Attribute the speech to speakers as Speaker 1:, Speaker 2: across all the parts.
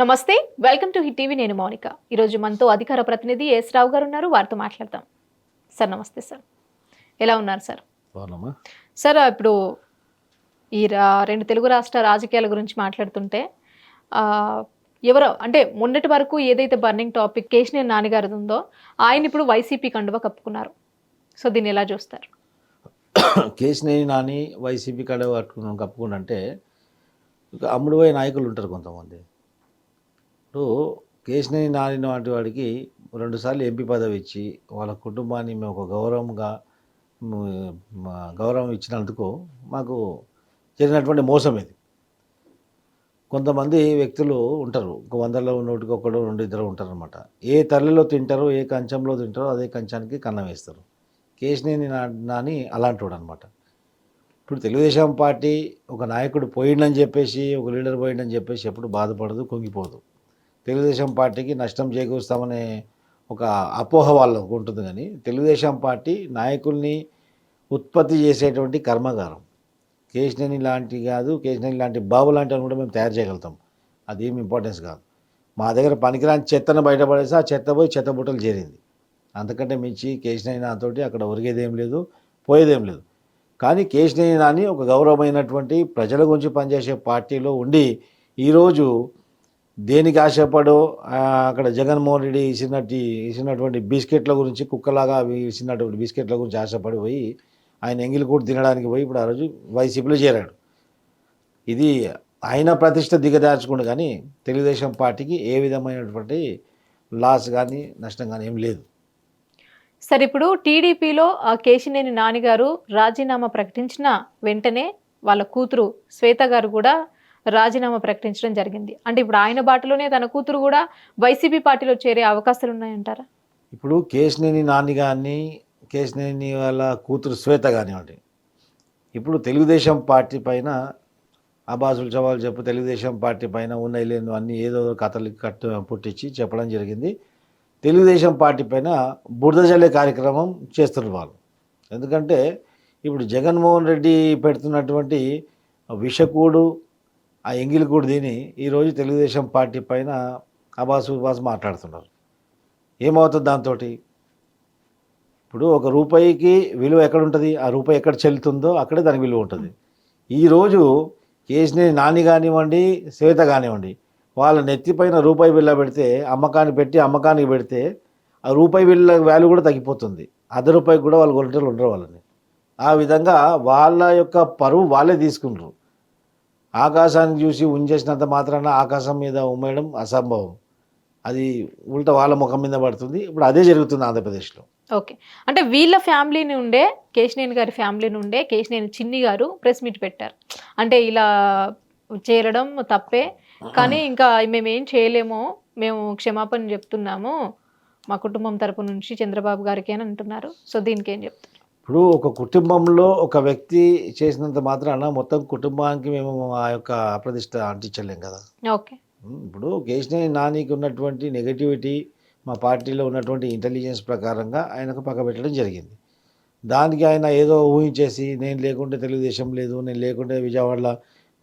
Speaker 1: నమస్తే welcome to hit TV నేను మౌనిక. ఈరోజు మనతో అధికార ప్రతినిధి ఎస్ రావు గారు ఉన్నారు వారితో మాట్లాడదాం. సార్ నమస్తే సార్. ఎలా ఉన్నారు సార్? సార్ ఇప్పుడు ఈ రెండు తెలుగు రాష్ట్ర రాజకీయాల గురించి మాట్లాడుతుంటే ఎవరో అంటే మొన్నటి వరకు ఏదైతే బర్నింగ్ టాపిక్ కేశినేని నాన్నగారి ఉందో ఆయన ఇప్పుడు వైసీపీ కండువా కప్పుకున్నారు. సో దీన్ని ఎలా చూస్తారు?
Speaker 2: కేసినేని నాని వైసీపీ కడ పట్టుకుని కప్పుకుని అంటే ఇక అమ్ముడుపోయే నాయకులు ఉంటారు కొంతమంది. ఇప్పుడు కేశినేని నాని వంటి వాడికి రెండుసార్లు ఎంపీ పదవి ఇచ్చి వాళ్ళ కుటుంబాన్ని మేము ఒక గౌరవంగా మా గౌరవం ఇచ్చినందుకు మాకు జరిగినటువంటి మోసం ఇది. కొంతమంది వ్యక్తులు ఉంటారు. ఒక వందలో నూటికి ఒకడు రెండు ఇద్దరు ఉంటారనమాట ఏ తల్లిలో తింటారో ఏ కంచంలో తింటారో అదే కంచానికి కన్నం వేస్తారు. కేశినేని నాని అలాంటివాడు అనమాట ఇప్పుడు తెలుగుదేశం పార్టీ ఒక నాయకుడు పోయిండని చెప్పేసి ఒక లీడర్ పోయిండని చెప్పేసి ఎప్పుడు బాధపడదు కుంగిపోదు. తెలుగుదేశం పార్టీకి నష్టం చేకూరుస్తామనే ఒక అపోహ వాళ్ళకు ఉంటుంది కానీ తెలుగుదేశం పార్టీ నాయకుల్ని ఉత్పత్తి చేసేటువంటి కర్మాగారం. కేశినేని లాంటి కాదు కేశినేని లాంటి బాబు లాంటి కూడా మేము తయారు చేయగలుగుతాం. అది ఇంపార్టెన్స్ కాదు. మా దగ్గర పనికిరాని చెత్తను బయటపడేసి ఆ చెత్త పోయి చెత్త బుట్టలు చేరింది. అంతకంటే మించి కేశినేని నాతోటి అక్కడ ఒరిగేదేం లేదు పోయేదేం లేదు. కానీ కేశినేని నాని ఒక గౌరవమైనటువంటి ప్రజల గురించి పనిచేసే పార్టీలో ఉండి ఈరోజు దేనికి ఆశపడో అక్కడ జగన్మోహన్ రెడ్డి ఇచ్చినట్టు ఇచ్చినటువంటి బిస్కెట్ల గురించి కుక్కలాగా అవి ఇచ్చినటువంటి బిస్కెట్ల గురించి ఆశపడి పోయి ఆయన ఎంగిలి కూడా తినడానికి పోయి ఇప్పుడు ఆ రోజు వైసీపీలో చేరాడు. ఇది ఆయన ప్రతిష్ట దిగదార్చుకుండు కానీ తెలుగుదేశం పార్టీకి ఏ విధమైనటువంటి లాస్ కానీ నష్టం కానీ ఏం లేదు.
Speaker 1: సార్ ఇప్పుడు టీడీపీలో కేశినేని నానిగారు రాజీనామా ప్రకటించిన వెంటనే వాళ్ళ కూతురు శ్వేత గారు కూడా రాజీనామా ప్రకటించడం జరిగింది. అంటే ఇప్పుడు ఆయన బాటలోనే తన కూతురు కూడా వైసీపీ పార్టీలో చేరే అవకాశాలు ఉన్నాయంటారా?
Speaker 2: ఇప్పుడు కేశినేని నాని కానీ కేశినేని వాళ్ళ కూతురు శ్వేత కానివ్వండి. ఇప్పుడు తెలుగుదేశం పార్టీ పైన అబాసులు చవాలు చెప్పు తెలుగుదేశం పార్టీ పైన ఉన్నాయి లేని అన్ని ఏదో కథలు కట్టు పుట్టించి చెప్పడం జరిగింది. తెలుగుదేశం పార్టీ పైన బురద జల్లే కార్యక్రమం చేస్తున్నారు వాళ్ళు. ఎందుకంటే ఇప్పుడు జగన్మోహన్ రెడ్డి పెడుతున్నటువంటి విషకూడు ఆ ఎంగిలికూడు దీని. ఈరోజు తెలుగుదేశం పార్టీ పైన అబాస్ ఉబాసు మాట్లాడుతున్నారు. ఏమవుతుంది దాంతో ఇప్పుడు ఒక రూపాయికి విలువ ఎక్కడ ఉంటుంది ఆ రూపాయి ఎక్కడ చెల్లుతుందో అక్కడే దానికి విలువ ఉంటుంది. ఈరోజు కేసినేని నాని కానివ్వండి శ్వేత కానివ్వండి వాళ్ళ నెత్తిపైన రూపాయి బిల్ల పెడితే అమ్మకాన్ని పెట్టి అమ్మకానికి పెడితే ఆ రూపాయి బిల్ల వాల్యూ కూడా తగ్గిపోతుంది. అర్ధ రూపాయికి కూడా వాళ్ళు కొనేటోళ్ళు ఉండరు వాళ్ళని. ఆ విధంగా వాళ్ళ యొక్క పరువు వాళ్ళే తీసుకుంటారు. ఆకాశాన్ని చూసి ఉంచేసినంత మాత్రాన ఆకాశం మీద ఉమ్మేయడం అసంభవం. అది ఉల్టా వాళ్ళ ముఖం మీద పడుతుంది. ఇప్పుడు అదే జరుగుతుంది ఆంధ్రప్రదేశ్లో.
Speaker 1: ఓకే. అంటే వీళ్ళ ఫ్యామిలీ నుండే కేశినేని గారి ఫ్యామిలీ నుండే కేశినేని చిన్ని గారు ప్రెస్ మీట్ పెట్టారు. అంటే ఇలా చేరడం తప్పే. కానీ ఇంకా మేము ఏం చేయలేము మేము క్షమాపణ చెప్తున్నాము. మా కుటుంబం తరపు నుంచి చంద్రబాబు గారికి అని అంటున్నారు సో దీనికి ఏం చెప్తారు?
Speaker 2: ఇప్పుడు ఒక కుటుంబంలో ఒక వ్యక్తి చేసినంత మాత్రాన మొత్తం కుటుంబానికి మేము ఆ యొక్క అప్రతిష్ట అంటించలేం కదా.
Speaker 1: ఓకే.
Speaker 2: ఇప్పుడు కేశినేని నానికి ఉన్నటువంటి నెగటివిటీ మా పార్టీలో ఉన్నటువంటి ఇంటెలిజెన్స్ ప్రకారంగా ఆయనకు పక్కబెట్టడం జరిగింది. దానికి ఆయన ఏదో ఊహించేసి నేను లేకుంటే తెలుగుదేశం లేదు నేను లేకుంటే విజయవాడలో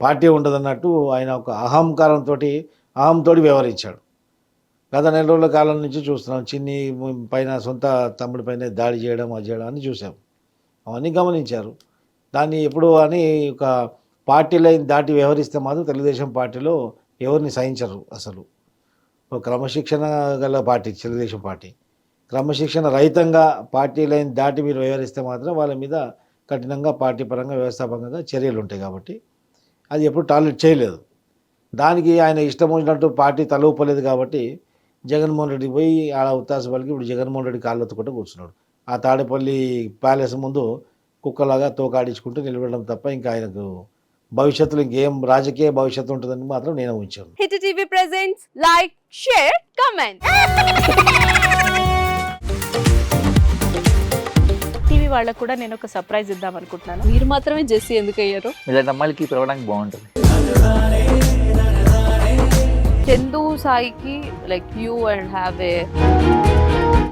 Speaker 2: పార్టీ ఉండదన్నట్టు ఆయన ఒక అహంకారంతో అహంతో వ్యవహరించాడు. గత నెల రోజుల కాలం నుంచి చూస్తున్నాం చిన్ని పైన సొంత తమ్ముడి పైన దాడి చేయడం అది చేయడం అని చూసాం. అవన్నీ గమనించారు. దాన్ని ఎప్పుడు అని ఒక పార్టీ లైన్ దాటి వ్యవహరిస్తే మాత్రం తెలుగుదేశం పార్టీలో ఎవరిని సహించరు అసలు. క్రమశిక్షణ గల పార్టీ తెలుగుదేశం పార్టీ. క్రమశిక్షణ రహితంగా పార్టీ లైన్ దాటి మీరు వ్యవహరిస్తే మాత్రం వాళ్ళ మీద కఠినంగా పార్టీ పరంగా వ్యవస్థాపకంగా చర్యలు ఉంటాయి కాబట్టి అది ఎప్పుడు టాలెట్ చేయలేదు. దానికి ఆయన ఇష్టం వచ్చినట్టు పార్టీ తలూపలేదు కాబట్టి జగన్మోహన్ రెడ్డి పోయి ఆడ ఉత్తాస పలికి ఇప్పుడు జగన్మోహన్ రెడ్డి కాళ్ళు ఎత్తుకుంటూ కూర్చున్నాడు. ఆ తాడేపల్లి ప్యాలెస్ ముందు కుక్కలాగా తోకాడించుకుంటూ నిలబడడం తప్ప ఇంకా ఆయనకు భవిష్యత్తులో ఇంకేం రాజకీయ భవిష్యత్తు ఉంటుందని మాత్రం నేను ఉంచాను
Speaker 3: hit TV presents like share comment
Speaker 4: TV వాళ్ళకు కూడా నేను ఒక సర్ప్రైజ్ ఇద్దాం అనుకుంటున్నాను.
Speaker 3: మీరు మాత్రమే జెస్సీ ఎందుకు అయ్యారు
Speaker 5: ఇలాంటి అమ్మాయిలకి పిలవడానికి బాగుంటుంది.
Speaker 3: చందు సాయికి like you and have a